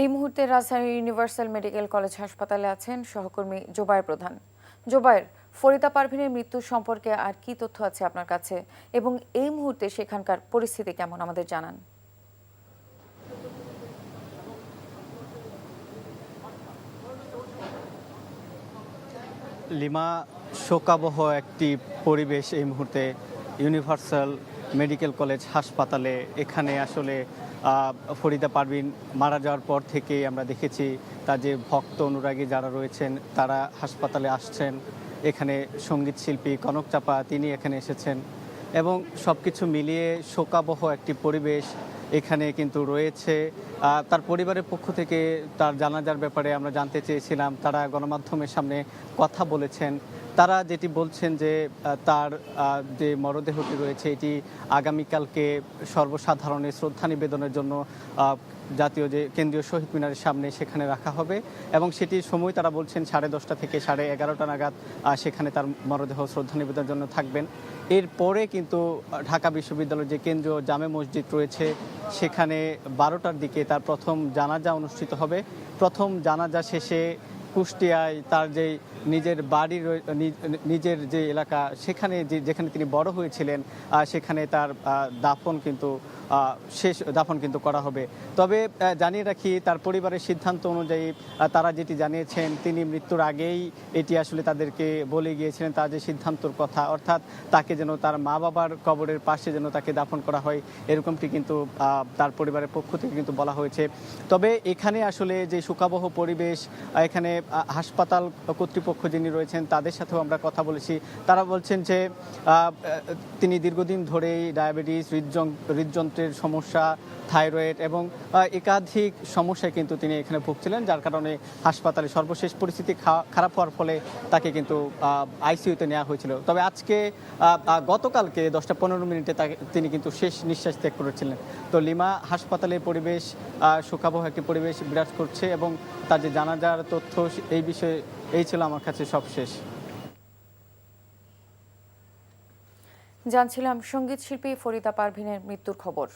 এই মুহূর্তে রাজধানীর ইউনিভার্সাল মেডিকেল কলেজ হাসপাতালে আছেন সহকর্মী জোবায়ের প্রধান। জোবায়ের, ফরিদা পারভিনের মৃত্যু সম্পর্কে আর কি তথ্য আছে আপনার কাছে? এবং এই মুহূর্তে সেখানকার পরিস্থিতি কেমন আমাদের জানান। লিমা, শোকাবহ একটি পরিবেশ এই মুহূর্তে ইউনিভার্সাল মেডিকেল কলেজ, হাসপাতালে। এখানে আসলে ফরিদা পারভিন মারা যাওয়ার পর থেকেই আমরা দেখেছি তার যে ভক্ত অনুরাগী যারা রয়েছেন, তারা হাসপাতালে আসছেন। এখানে সংগীত শিল্পী কনক চাপা, তিনি এখানে এসেছেন। এবং সব কিছু মিলিয়ে শোকাবহ একটি পরিবেশ এখানে কিন্তু রয়েছে। তার পরিবারের পক্ষ থেকে তার জানাজার ব্যাপারে আমরা জানতে চেয়েছিলাম। তারা গণমাধ্যমের সামনে কথা বলেছেন। তারা যেটি বলছেন যে তার যে মরদেহটি রয়েছে, এটি আগামীকালকে সর্বসাধারণের শ্রদ্ধা নিবেদনের জন্য জাতীয় যে কেন্দ্রীয় শহীদ মিনারের সামনে সেখানে রাখা হবে এবং সেটির সময় তারা বলছেন সাড়ে দশটা থেকে সাড়ে এগারোটা নাগাদ সেখানে তার মরদেহ শ্রদ্ধা নিবেদনের জন্য থাকবেন। এরপরে কিন্তু ঢাকা বিশ্ববিদ্যালয়ের যে কেন্দ্রীয় জামে মসজিদ রয়েছে, সেখানে বারোটার দিকে তার প্রথম জানাজা অনুষ্ঠিত হবে। প্রথম জানাজা শেষে কুষ্টিয়ায় তার যে নিজের বাড়ির নিজের যে এলাকা, সেখানে যে, যেখানে তিনি বড় হয়েছিলেন সেখানে তার দাফন কিন্তু শেষ দাফন কিন্তু করা হবে। তবে জানিয়ে রাখি, তার পরিবারের সিদ্ধান্ত অনুযায়ী তারা যেটি জানিয়েছেন, তিনি মৃত্যুর আগেই এটি আসলে তাদেরকে বলে গিয়েছিলেন, তার যে সিদ্ধান্তর কথা। অর্থাৎ তাকে যেন তার মা বাবার কবরের পাশে যেন তাকে দাফন করা হয়, এরকমটি কিন্তু তার পরিবারের পক্ষ থেকে কিন্তু বলা হয়েছে। তবে এখানে আসলে যে শোকাবহ পরিবেশ এখানে হাসপাতাল কর্তৃপক্ষ যিনি রয়েছেন, তাদের সাথেও আমরা কথা বলেছি। তারা বলছেন যে তিনি দীর্ঘদিন ধরেই ডায়াবেটিস, হৃদযন্ত্র, হৃদযন্ত্রের সমস্যা, থাইরয়েড এবং একাধিক সমস্যায় কিন্তু তিনি এখানে ভুগছিলেন, যার কারণে হাসপাতালে সর্বশেষ পরিস্থিতি খারাপ হওয়ার ফলে তাকে কিন্তু আইসিইউতে নেওয়া হয়েছিল। তবে আজকে গতকালকে দশটা পনেরো মিনিটে তাকে, তিনি কিন্তু শেষ নিঃশ্বাস ত্যাগ করেছিলেন। তো লিমা হাসপাতালের পরিবেশ শোকাবহ একটি পরিবেশ বিরাজ করছে এবং তার যে জানাজার তথ্য এই বিষয়ে এই ছিল আমার কাছে সবশেষ জানছিলাম সংগীত শিল্পী ফরিদা পারভিনের মৃত্যুর খবর।